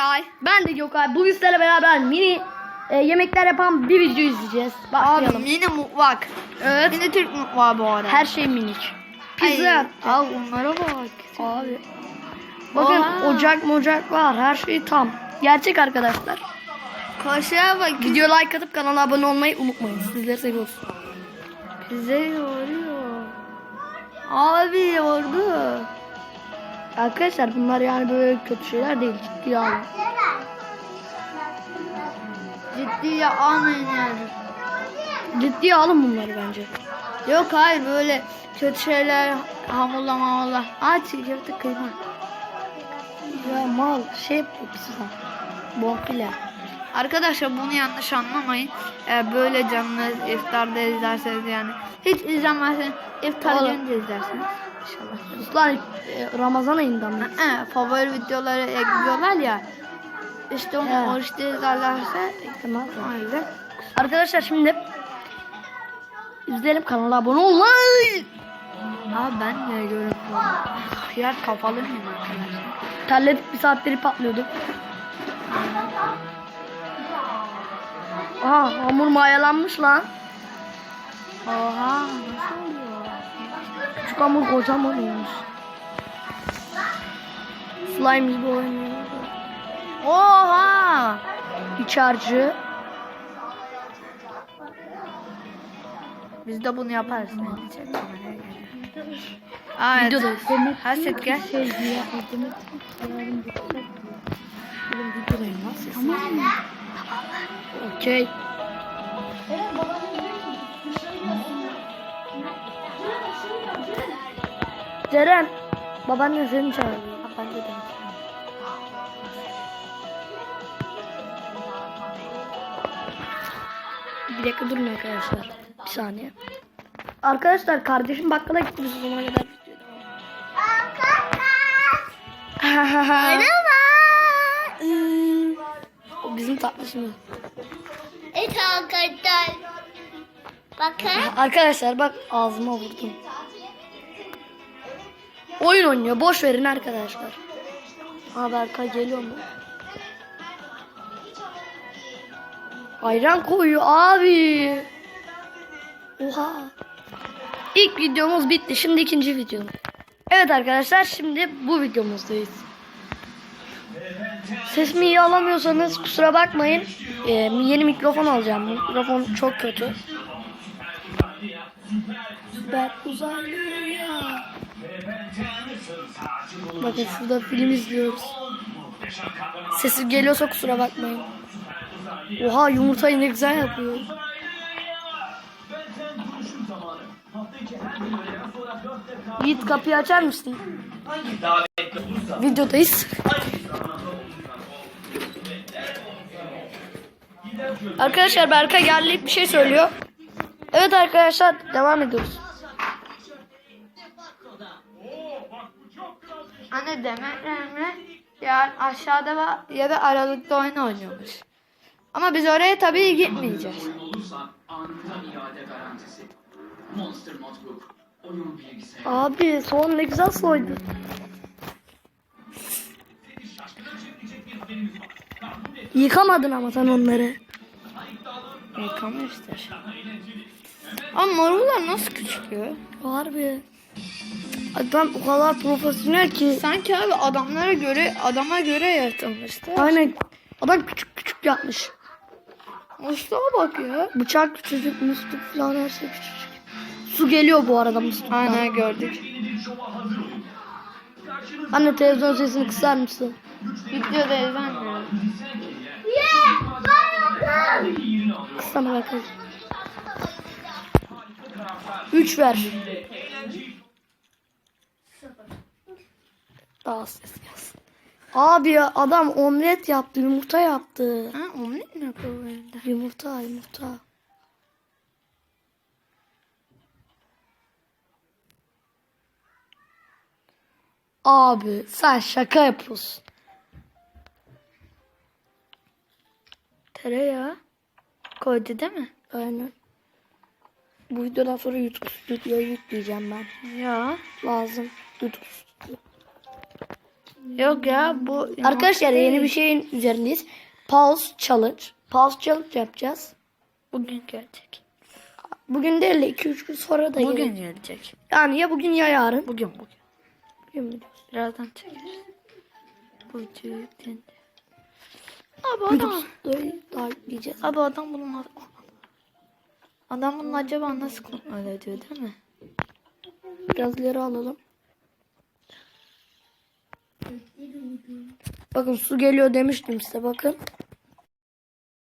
Berkay. Ben de Gökay. Bugün sizlerle beraber mini e, yemekler yapan bir video izleyeceğiz. Abi Başlayalım. mini mutfak. Evet. Mini Türk mutfağı bu arada. Her şey minik. Pizza. Ay, Al onlara bak. Abi. Bakın Oha. ocak mocak var. Her şey tam. Gerçek arkadaşlar. Kaşığa bak. Video like atıp kanala abone olmayı unutmayın. Sizleri seviyoruz. Bize yoruyor. Abi yordu. Arkadaşlar bunlar yani böyle kötü şeyler değil. Ciddiye alın. Ciddiye almayın yani. Ciddiye alın bunları bence. Yok hayır böyle kötü şeyler hamurla mamurla. Aa köfte kıyma. Ya mal şey pizza. Bonfile. Arkadaşlar bunu yanlış anlamayın. Ee, böyle canlı iftarda izlerseniz yani. Hiç izlemezseniz iftar gününde izlersiniz. İnşallah. Ruslar e, Ramazan ayında mı? Ee, favori videoları ekliyorlar ya. İşte onu He. oruçta izlerlerse Tamam. yüzden. Arkadaşlar şimdi izleyelim kanala abone olmayı. Abi ben de görüyorum. Hıyar kapalı mıyım arkadaşlar? Terledik bir saatleri patlıyorduk. Aha hamur mayalanmış lan. Oha nasıl oluyor? Küçük hamur kocaman olmuş. Slime gibi oynuyor. Oha! İç harcı. Biz de bunu yaparız. gel. Evet. Haset gel. Okey. Ceren, babaannen seni çağırıyor. Ben de dedim. Bir dakika durun arkadaşlar. Bir saniye. Arkadaşlar kardeşim bakkala gitti biz zamana kadar Merhaba. o bizim tatlışımız. Evet arkadaşlar. Bakın. Arkadaşlar bak ağzıma vurdum. Oyun oynuyor. Boş verin arkadaşlar. Abi Berkay geliyor mu? Ayran koyuyor abi. Oha. İlk videomuz bitti. Şimdi ikinci video. Evet arkadaşlar şimdi bu videomuzdayız. Sesimi iyi alamıyorsanız kusura bakmayın. Ee, yeni mikrofon alacağım. Mikrofon çok kötü. Süper uzaylı ya. Bakın şurada film izliyoruz. Sesi geliyorsa kusura bakmayın. Oha yumurtayı ne güzel yapıyor. Yiğit kapıyı açar mısın? Videodayız. Arkadaşlar Berkay geldi bir şey söylüyor. Evet arkadaşlar devam ediyoruz. Anne Demet Emre ya aşağıda va- ya da aralıkta oyun oynuyormuş. Ama biz oraya tabii gitmeyeceğiz. Abi soğan ne güzel soydu. Yıkamadın ama sen onları. Yıkamıştır. Ama marullar nasıl küçülüyor? Harbi. Adam o kadar profesyonel ki. Sanki abi adamlara göre adama göre yaratılmıştı. Aynen. Adam küçük küçük yapmış. Mustafa bak ya. Bıçak küçücük, musluk falan her şey küçücük. Su geliyor bu arada musluktan. Aynen gördük. Anne televizyon sesini kısar mısın? Videoda izlenmiyor. Kıssana bakalım. 3 ver. Daha ses gelsin. Abi ya adam omlet yaptı, yumurta yaptı. Ha omlet mi yapıyor? Yumurta, yumurta. Abi sen şaka yapıyorsun. Tereyağı. Koydu değil mi? Aynen. Bu videodan sonra YouTube videoyu yükleyeceğim ben. Ya. Lazım. YouTube stüdyo. Yok ya bu Arkadaşlar yeni bir şeyin üzerindeyiz. Pulse Challenge. Pulse Challenge yapacağız. bugün gelecek. Bugün değil de 2-3 gün sonra da Bugün gelir. gelecek. Yani ya bugün ya yarın. Bugün bugün. Bugün mü diyorsun? Birazdan çekeriz. Bugün. Abi Bugün adam. daha diyeceğiz. Abi adam bunun Adam bunu acaba nasıl kontrol ediyor değil mi? Biraz ileri alalım. Bakın su geliyor demiştim size bakın.